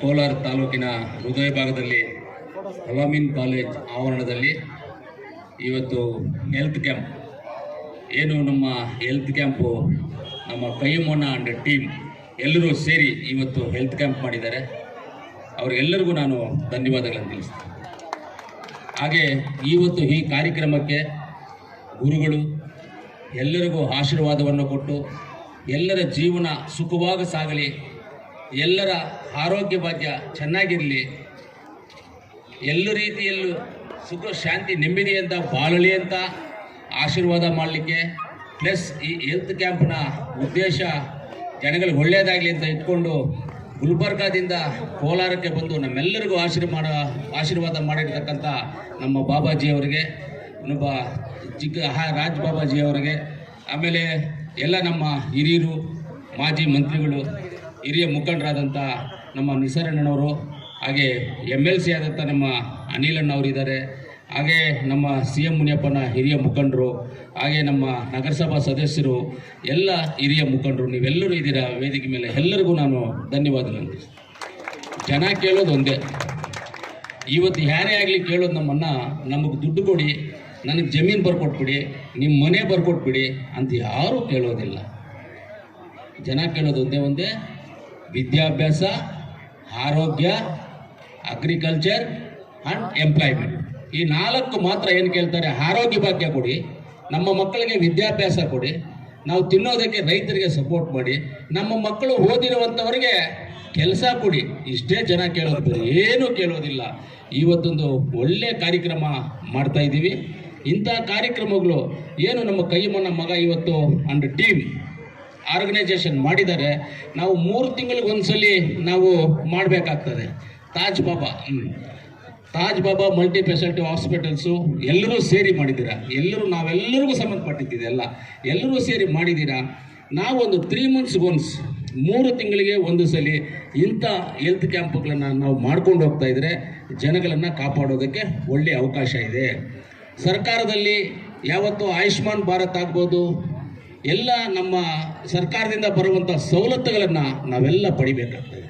ಕೋಲಾರ ತಾಲೂಕಿನ ಹೃದಯ ಭಾಗದಲ್ಲಿ ಹವಾಮಿನ್ ಕಾಲೇಜ್ ಆವರಣದಲ್ಲಿ ಇವತ್ತು ಹೆಲ್ತ್ ಕ್ಯಾಂಪ್ ಏನು ನಮ್ಮ ಹೆಲ್ತ್ ಕ್ಯಾಂಪು ನಮ್ಮ ಕೈಮೋನ ಅಂಡ್ ಟೀಮ್ ಎಲ್ಲರೂ ಸೇರಿ ಇವತ್ತು ಹೆಲ್ತ್ ಕ್ಯಾಂಪ್ ಮಾಡಿದ್ದಾರೆ. ಅವರಿಗೆಲ್ಲರಿಗೂ ನಾನು ಧನ್ಯವಾದಗಳನ್ನು ತಿಳಿಸ್ತೀನಿ. ಹಾಗೆ ಇವತ್ತು ಈ ಕಾರ್ಯಕ್ರಮಕ್ಕೆ ಗುರುಗಳು ಎಲ್ಲರಿಗೂ ಆಶೀರ್ವಾದವನ್ನು ಕೊಟ್ಟು ಎಲ್ಲರ ಜೀವನ ಸುಖವಾಗಿ ಸಾಗಲಿ. ಎಲ್ಲರ ಆರೋಗ್ಯ ಭಾಗ್ಯ ಚೆನ್ನಾಗಿರಲಿ. ಎಲ್ಲ ರೀತಿಯಲ್ಲೂ ಸುಖ, ಶಾಂತಿ, ನೆಮ್ಮದಿ ಅಂತ, ಬಾಳಲಿ ಅಂತ ಆಶೀರ್ವಾದ ಮಾಡಲಿಕ್ಕೆ. ಪ್ಲಸ್ ಈ ಹೆಲ್ತ್ ಕ್ಯಾಂಪ್ನ ಉದ್ದೇಶ ಜನಗಳಿಗೆ ಒಳ್ಳೆಯದಾಗಲಿ ಅಂತ ಇಟ್ಕೊಂಡು ಗುಲ್ಬರ್ಗಾದಿಂದ ಕೋಲಾರಕ್ಕೆ ಬಂದು ನಮ್ಮೆಲ್ಲರಿಗೂ ಆಶೀರ್ವಾದ ಆಶೀರ್ವಾದ ಮಾಡಿರ್ತಕ್ಕಂಥ ನಮ್ಮ ಬಾಬಾಜಿ ಅವರಿಗೆ, ಇನ್ನೊಬ್ಬ ಚಿಕ್ಕ ರಾಜ್ ಬಾಬಾಜಿ ಅವರಿಗೆ, ಆಮೇಲೆ ಎಲ್ಲ ನಮ್ಮ ಹಿರಿಯರು, ಮಾಜಿ ಮಂತ್ರಿಗಳು ಹಿರಿಯ ಮುಖಂಡರಾದಂಥ ನಮ್ಮ ನಿಸರಣ್ಣನವರು, ಹಾಗೆ ಎಂ ಎಲ್ ಸಿ ಆದಂಥ ನಮ್ಮ ಅನಿಲಣ್ಣವರಿದ್ದಾರೆ ಹಾಗೆ ನಮ್ಮ ಸಿ ಎಂ ಮುನಿಯಪ್ಪನ ಹಿರಿಯ ಮುಖಂಡರು, ಹಾಗೆ ನಮ್ಮ ನಗರಸಭಾ ಸದಸ್ಯರು, ಎಲ್ಲ ಹಿರಿಯ ಮುಖಂಡರು, ನೀವೆಲ್ಲರೂ ಇದ್ದೀರಾ ವೇದಿಕೆ ಮೇಲೆ? ಎಲ್ಲರಿಗೂ ನಾನು ಧನ್ಯವಾದಗಳನ್ನು ಜನ ಕೇಳೋದು ಒಂದೇ. ಇವತ್ತು ಯಾರೇ ಆಗಲಿ ಕೇಳೋದು ನಮ್ಮನ್ನು, ನಮಗೆ ದುಡ್ಡು ಕೊಡಿ, ನನಗೆ ಜಮೀನು ಬರ್ಕೊಟ್ಬಿಡಿ ನಿಮ್ಮ ಮನೆ ಬರ್ಕೊಟ್ಬಿಡಿ ಅಂತ ಯಾರೂ ಕೇಳೋದಿಲ್ಲ. ಜನ ಕೇಳೋದು ಒಂದೇ ಒಂದೇ. ವಿದ್ಯಾಭ್ಯಾಸ, ಆರೋಗ್ಯ ಅಗ್ರಿಕಲ್ಚರ್ ಆ್ಯಂಡ್ ಎಂಪ್ಲಾಯ್ಮೆಂಟ್ ಈ ನಾಲ್ಕು ಮಾತ್ರ ಏನು ಕೇಳ್ತಾರೆ? ಆರೋಗ್ಯ ಭಾಗ್ಯ ಕೊಡಿ, ನಮ್ಮ ಮಕ್ಕಳಿಗೆ ವಿದ್ಯಾಭ್ಯಾಸ ಕೊಡಿ, ನಾವು ತಿನ್ನೋದಕ್ಕೆ ರೈತರಿಗೆ ಸಪೋರ್ಟ್ ಮಾಡಿ, ನಮ್ಮ ಮಕ್ಕಳು ಓದಿರುವಂಥವರಿಗೆ ಕೆಲಸ ಕೊಡಿ. ಇಷ್ಟೇ ಜನ ಕೇಳೋದು ಏನೂ ಕೇಳೋದಿಲ್ಲ. ಇವತ್ತೊಂದು ಒಳ್ಳೆಯ ಕಾರ್ಯಕ್ರಮ ಮಾಡ್ತಾ ಇದ್ದೀವಿ. ಇಂಥ ಕಾರ್ಯಕ್ರಮಗಳು ಏನು ನಮ್ಮ ಕೈಮನ್ನ ಮಗ ಇವತ್ತು ಅಂಡ್ ಟೀಮ್ ಆರ್ಗನೈಸೇಷನ್ ಮಾಡಿದ್ದಾರೆ ನಾವು ಮೂರು ತಿಂಗಳಿಗೆ ಒಂದ್ಸಲಿ ನಾವು ಮಾಡಬೇಕಾಗ್ತದೆ. Taj Baba. Taj Baba multi facility hospitals ಎಲ್ಲರೂ ಸೇರಿ ಮಾಡಿದ್ದೀರಾ? ಎಲ್ಲರೂ, ನಾವೆಲ್ಲರಿಗೂ ಸಂಬಂಧಪಟ್ಟಿದ್ದಿದೆ ಎಲ್ಲ. ಎಲ್ಲರೂ ಸೇರಿ ಮಾಡಿದ್ದೀರಾ? ನಾವೊಂದು ತ್ರೀ ಮಂತ್ಸ್ ಒನ್ಸ್ ಮೂರು ತಿಂಗಳಿಗೆ ಒಂದು ಸಲ ಇಂಥ ಹೆಲ್ತ್ ಕ್ಯಾಂಪ್ಗಳನ್ನು ನಾವು ಮಾಡ್ಕೊಂಡು ಹೋಗ್ತಾ ಇದ್ರೆ ಜನಗಳನ್ನು ಕಾಪಾಡೋದಕ್ಕೆ ಒಳ್ಳೆಯ ಅವಕಾಶ ಇದೆ. ಸರ್ಕಾರದಲ್ಲಿ ಯಾವತ್ತು ಆಯುಷ್ಮಾನ್ ಭಾರತ್ ಆಗ್ಬೋದು ಎಲ್ಲ ನಮ್ಮ ಸರ್ಕಾರದಿಂದ ಬರುವಂಥ ಸವಲತ್ತುಗಳನ್ನು ನಾವೆಲ್ಲ ಪಡಿಬೇಕಾಗ್ತದೆ.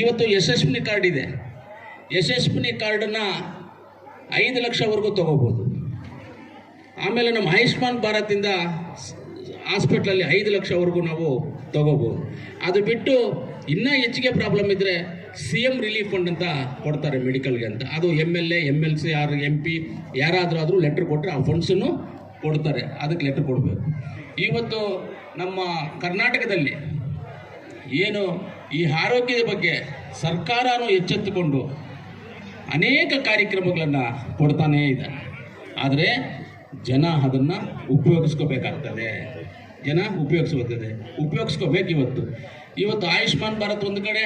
ಇವತ್ತು ಯಶಸ್ವಿನಿ ಕಾರ್ಡ್ ಇದೆ. ಯಶಸ್ವಿನಿ ಕಾರ್ಡನ್ನು ಐದು ಲಕ್ಷವರೆಗೂ ತಗೋಬೋದು. ಆಮೇಲೆ ನಮ್ಮ ಆಯುಷ್ಮಾನ್ ಭಾರತಿಂದ ಹಾಸ್ಪಿಟ್ಲಲ್ಲಿ ಐದು ಲಕ್ಷವರೆಗೂ ನಾವು ತಗೋಬೋದು. ಅದು ಬಿಟ್ಟು ಇನ್ನೂ ಹೆಚ್ಚಿಗೆ ಪ್ರಾಬ್ಲಮ್ ಇದ್ದರೆ ಸಿ ಎಂ ರಿಲೀಫ್ ಫಂಡ್ ಅಂತ ಕೊಡ್ತಾರೆ ಮೆಡಿಕಲ್ಗೆ ಅಂತ. ಅದು M L A M L C ಯಾರು ಎಂ ಪಿ, ಯಾರಾದರೂ ಆದರೂ ಲೆಟ್ರ್ ಕೊಟ್ಟರೆ ಆ ಫಂಡ್ಸನ್ನು ಕೊಡ್ತಾರೆ. ಅದಕ್ಕೆ ಲೆಟ್ರ್ ಕೊಡಬೇಕು. ಇವತ್ತು ನಮ್ಮ ಕರ್ನಾಟಕದಲ್ಲಿ ಏನು ಈ ಆರೋಗ್ಯದ ಬಗ್ಗೆ ಸರ್ಕಾರನೂ ಎಚ್ಚೆತ್ತುಕೊಂಡು ಅನೇಕ ಕಾರ್ಯಕ್ರಮಗಳನ್ನು ಕೊಡ್ತಾನೇ ಇದೆ. ಆದರೆ ಜನ ಅದನ್ನು ಉಪಯೋಗಿಸ್ಕೋಬೇಕಾಗ್ತದೆ. ಜನ ಉಪಯೋಗಿಸ್ಕೋತದೆ ಉಪಯೋಗಿಸ್ಕೋಬೇಕು ಇವತ್ತು. ಇವತ್ತು ಆಯುಷ್ಮಾನ್ ಭಾರತ್ ಒಂದು ಕಡೆ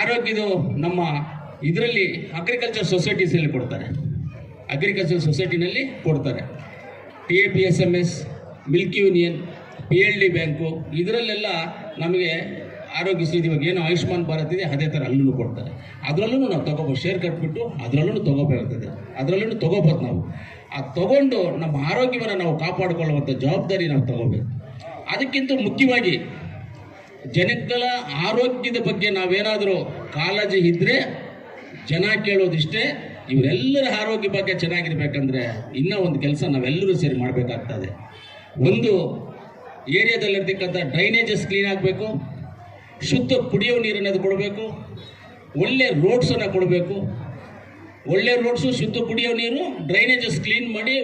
ಆರೋಗ್ಯದು ನಮ್ಮ ಇದರಲ್ಲಿ ಅಗ್ರಿಕಲ್ಚರ್ ಸೊಸೈಟೀಸಲ್ಲಿ ಕೊಡ್ತಾರೆ. ಅಗ್ರಿಕಲ್ಚರ್ ಸೊಸೈಟಿನಲ್ಲಿ ಕೊಡ್ತಾರೆ. T A P S M S milk union P L D bank, ಇದರಲ್ಲೆಲ್ಲ ನಮಗೆ ಆರೋಗ್ಯ ಸ್ಥಿತಿ ಇವಾಗ ಏನು ಆಯುಷ್ಮಾನ್ ಭಾರತ್ ಇದೆ, ಅದೇ ಥರ ಅಲ್ಲೂ ಕೊಡ್ತಾರೆ. ಅದರಲ್ಲೂ ನಾವು ತಗೋಬೋದು, ಶೇರ್ ಕಟ್ಬಿಟ್ಟು ಅದರಲ್ಲೂ ತಗೋಬೇಕಾಗ್ತದೆ. ಅದರಲ್ಲೂ ತಗೋಬೋದು ನಾವು. ಆ ತೊಗೊಂಡು ನಮ್ಮ ಆರೋಗ್ಯವನ್ನು ನಾವು ಕಾಪಾಡಿಕೊಳ್ಳುವಂಥ ಜವಾಬ್ದಾರಿ ನಾವು ತಗೋಬೇಕು. ಅದಕ್ಕಿಂತ ಮುಖ್ಯವಾಗಿ ಜನಗಳ ಆರೋಗ್ಯದ ಬಗ್ಗೆ ನಾವೇನಾದರೂ ಕಾಳಜಿ ಇದ್ದರೆ ಜನ ಕೇಳೋದಿಷ್ಟೇ, ಇವರೆಲ್ಲರ ಆರೋಗ್ಯ ಬಗ್ಗೆ ಚೆನ್ನಾಗಿರ್ಬೇಕಂದ್ರೆ ಇನ್ನೂ ಒಂದು ಕೆಲಸ ನಾವೆಲ್ಲರೂ ಸೇರಿ ಮಾಡಬೇಕಾಗ್ತದೆ. ಒಂದು ಏರಿಯಾದಲ್ಲಿರ್ತಕ್ಕಂಥ ಡ್ರೈನೇಜಸ್ ಕ್ಲೀನ್ ಆಗಬೇಕು, ಶುದ್ಧ ಕುಡಿಯೋ ನೀರನ್ನೋದು ಕೊಡಬೇಕು, ಒಳ್ಳೆ ರೋಡ್ಸನ್ನು ಕೊಡಬೇಕು. ಒಳ್ಳೆ ರೋಡ್ಸು ಶುದ್ಧ ಕುಡಿಯೋ ನೀರು, ಡ್ರೈನೇಜಸ್ ಕ್ಲೀನ್ ಮಾಡಿ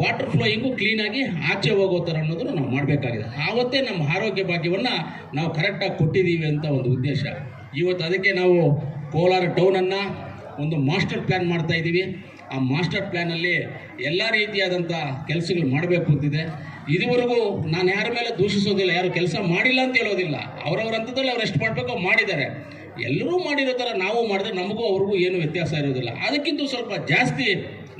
ವಾಟರ್ ಫ್ಲೋಯಿಂಗು ಕ್ಲೀನಾಗಿ ಆಚೆ ಹೋಗೋ ಥರ ಅನ್ನೋದನ್ನು ನಾವು ಮಾಡಬೇಕಾಗಿದೆ. ಆವತ್ತೇ ನಮ್ಮ ಆರೋಗ್ಯ ಭಾಗ್ಯವನ್ನು ನಾವು ಕರೆಕ್ಟಾಗಿ ಕೊಟ್ಟಿದ್ದೀವಿ ಅಂತ ಒಂದು ಉದ್ದೇಶ. ಇವತ್ತು ಅದಕ್ಕೆ ನಾವು ಕೋಲಾರ ಟೌನನ್ನು ಒಂದು ಮಾಸ್ಟರ್ ಪ್ಲ್ಯಾನ್ ಮಾಡ್ತಾ ಇದ್ದೀವಿ. ಆ ಮಾಸ್ಟರ್ ಪ್ಲ್ಯಾನಲ್ಲಿ ಎಲ್ಲ ರೀತಿಯಾದಂಥ ಕೆಲಸಗಳು ಮಾಡಬೇಕು ಅಂತಿದೆ ಇದುವರೆಗೂ ನಾನು ಯಾರ ಮೇಲೆ ದೂಷಿಸೋದಿಲ್ಲ, ಯಾರು ಕೆಲಸ ಮಾಡಿಲ್ಲ ಅಂತ ಹೇಳೋದಿಲ್ಲ. ಅವರವ್ರ ಹಂತದಲ್ಲಿ ಅವ್ರು ಎಷ್ಟು ಮಾಡಬೇಕು ಮಾಡಿದ್ದಾರೆ. ಎಲ್ಲರೂ ಮಾಡಿರೋ ಥರ ನಾವು ಮಾಡಿದ್ರೆ ನಮಗೂ ಅವ್ರಿಗೂ ಏನು ವ್ಯತ್ಯಾಸ ಇರೋದಿಲ್ಲ. ಅದಕ್ಕಿಂತ ಸ್ವಲ್ಪ ಜಾಸ್ತಿ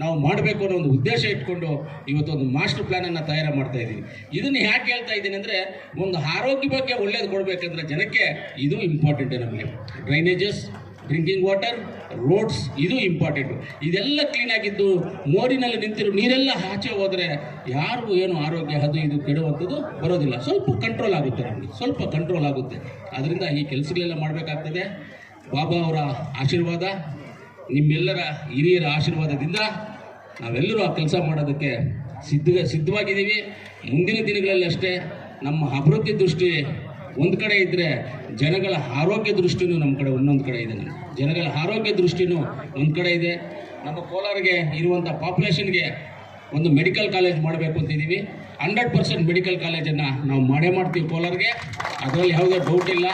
ನಾವು ಮಾಡಬೇಕು ಅನ್ನೋ ಒಂದು ಉದ್ದೇಶ ಇಟ್ಕೊಂಡು ಇವತ್ತೊಂದು ಮಾಸ್ಟರ್ ಪ್ಲ್ಯಾನನ್ನು ತಯಾರು ಮಾಡ್ತಾ ಇದ್ದೀವಿ ಇದನ್ನು ಯಾಕೆ ಹೇಳ್ತಾ ಇದ್ದೀನಿ ಅಂದರೆ, ಒಂದು ಆರೋಗ್ಯ ಬಗ್ಗೆ ಒಳ್ಳೇದು ಕೊಡಬೇಕಂದ್ರೆ ಜನಕ್ಕೆ ಇದು ಇಂಪಾರ್ಟೆಂಟೇ ನಮಗೆ. ಡ್ರೈನೇಜಸ್ ಡ್ರಿಂಕಿಂಗ್ ವಾಟರ್ ರೋಡ್ಸ್ ಇದು ಇಂಪಾರ್ಟೆಂಟು ಇದೆಲ್ಲ ಕ್ಲೀನ್ ಆಗಿದ್ದು ಮೋರಿನಲ್ಲಿ ನಿಂತಿರೋ ನೀರೆಲ್ಲ ಆಚೆ ಹೋದರೆ ಯಾರಿಗೂ ಏನು ಆರೋಗ್ಯ ಅದು ಇದು ಕೆಡುವಂಥದ್ದು ಬರೋದಿಲ್ಲ. ಸ್ವಲ್ಪ ಕಂಟ್ರೋಲ್ ಆಗುತ್ತೆ ನಮಗೆ, ಸ್ವಲ್ಪ ಕಂಟ್ರೋಲ್ ಆಗುತ್ತೆ. ಅದರಿಂದ ಈ ಕೆಲಸಗಳೆಲ್ಲ ಮಾಡಬೇಕಾಗ್ತದೆ. ಬಾಬಾ ಅವರ ಆಶೀರ್ವಾದ, ನಿಮ್ಮೆಲ್ಲರ ಹಿರಿಯರ ಆಶೀರ್ವಾದದಿಂದ ನಾವೆಲ್ಲರೂ ಆ ಕೆಲಸ ಮಾಡೋದಕ್ಕೆ ಸಿದ್ಧ, ಸಿದ್ಧವಾಗಿದ್ದೀವಿ. ಮುಂದಿನ ದಿನಗಳಲ್ಲಿ ಅಷ್ಟೇ ನಮ್ಮ ಅಭಿವೃದ್ಧಿ ದೃಷ್ಟಿ ಒಂದು ಕಡೆ ಇದ್ದರೆ ಜನಗಳ ಆರೋಗ್ಯ ದೃಷ್ಟಿನೂ ನಮ್ಮ ಕಡೆ ಒಂದೊಂದು ಕಡೆ ಇದೆ. ಜನಗಳ ಆರೋಗ್ಯ ದೃಷ್ಟಿನೂ ಒಂದು ಕಡೆ ಇದೆ. ನಮ್ಮ ಕೋಲಾರಿಗೆ ಇರುವಂಥ ಪಾಪ್ಯುಲೇಷನ್ಗೆ ಒಂದು ಮೆಡಿಕಲ್ ಕಾಲೇಜ್ ಮಾಡಬೇಕು ಅಂತಿದ್ದೀವಿ ಹಂಡ್ರೆಡ್ ಪರ್ಸೆಂಟ್ ಮೆಡಿಕಲ್ ಕಾಲೇಜನ್ನು ನಾವು ಮಾಡೇ ಮಾಡ್ತೀವಿ ಕೋಲಾರಿಗೆ. ಅದರಲ್ಲಿ ಯಾವುದೇ ಡೌಟ್ ಇಲ್ಲ.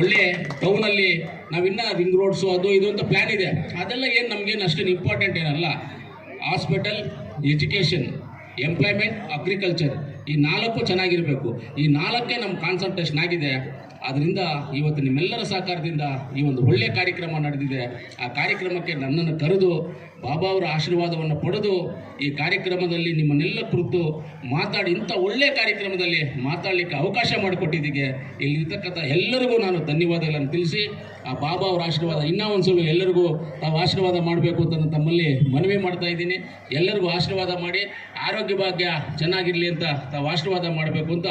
ಒಳ್ಳೆ ಟೌನಲ್ಲಿ ನಾವಿನ್ನೂ ರಿಂಗ್ ರೋಡ್ಸು ಅದು ಇದು ಅಂತ ಪ್ಲ್ಯಾನ್ ಇದೆ. ಅದೆಲ್ಲ ಏನು ನಮಗೇನು ಅಷ್ಟೇನು ಇಂಪಾರ್ಟೆಂಟ್ ಏನಲ್ಲ. ಹಾಸ್ಪಿಟಲ್ ಎಜುಕೇಷನ್ ಎಂಪ್ಲಾಯ್ಮೆಂಟ್ ಅಗ್ರಿಕಲ್ಚರ್ ಈ ನಾಲ್ಕು ಚೆನ್ನಾಗಿರಬೇಕು. ಈ ನಾಲ್ಕೇ ನಮ್ಮ ಕಾನ್ಸಂಟ್ರೇಷನ್ ಆಗಿದೆ. ಅದರಿಂದ ಇವತ್ತು ನಿಮ್ಮೆಲ್ಲರ ಸಹಕಾರದಿಂದ ಈ ಒಂದು ಒಳ್ಳೆಯ ಕಾರ್ಯಕ್ರಮ ನಡೆದಿದೆ. ಆ ಕಾರ್ಯಕ್ರಮಕ್ಕೆ ನನ್ನನ್ನು ಕರೆದು, ಬಾಬಾ ಅವರ ಆಶೀರ್ವಾದವನ್ನು ಪಡೆದು ಈ ಕಾರ್ಯಕ್ರಮದಲ್ಲಿ ನಿಮ್ಮನ್ನೆಲ್ಲ ಕುರಿತು ಮಾತಾಡಿ, ಇಂಥ ಒಳ್ಳೆಯ ಕಾರ್ಯಕ್ರಮದಲ್ಲಿ ಮಾತಾಡಲಿಕ್ಕೆ ಅವಕಾಶ ಮಾಡಿಕೊಟ್ಟಿದ್ದಕ್ಕೆ ಇಲ್ಲಿರ್ತಕ್ಕಂಥ ಎಲ್ಲರಿಗೂ ನಾನು ಧನ್ಯವಾದಗಳನ್ನು ತಿಳಿಸಿ ಆ ಬಾಬಾ ಅವರ ಆಶೀರ್ವಾದ ಇನ್ನೂ ಒಂದು ಸಲ ಎಲ್ಲರಿಗೂ ತಾವು ಆಶೀರ್ವಾದ ಮಾಡಬೇಕು ಅಂತ ತಮ್ಮಲ್ಲಿ ಮನವಿ ಮಾಡ್ತಾ ಇದ್ದೀನಿ. ಎಲ್ಲರಿಗೂ ಆಶೀರ್ವಾದ ಮಾಡಿ, ಆರೋಗ್ಯ ಭಾಗ್ಯ ಚೆನ್ನಾಗಿರಲಿ ಅಂತ ತಾವು ಆಶೀರ್ವಾದ ಮಾಡಬೇಕು ಅಂತ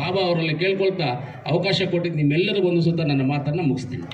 ಬಾಬಾ ಅವರಲ್ಲಿ ಕೇಳ್ಕೊಳ್ತಾ ಅವಕಾಶ ಕೊಟ್ಟಿದ್ದು ನಿಮ್ಮೆಲ್ಲರಿಗೂ ಒಂದು ಸುತ್ತ ನನ್ನ ಮಾತನ್ನು ಮುಗಿಸ್ತೀನಿ.